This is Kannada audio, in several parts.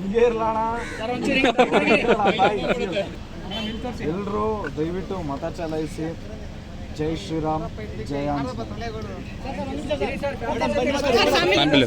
ಹಿಂಗೆ ಇರ್ಲಣ. ಎಲ್ಲರೂ ದಯವಿಟ್ಟು ಮತ ಚಲಾಯಿಸಿ ಜೈ ಶ್ರೀರಾಮ್ ಜಯ ಫ್ಯಾಮಿಲಿ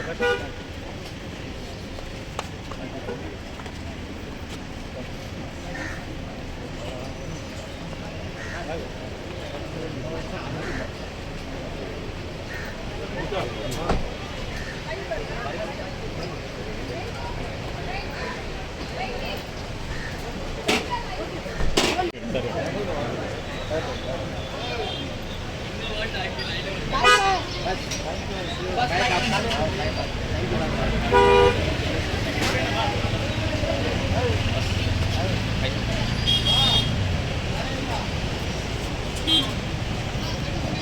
ಸರಿ બસ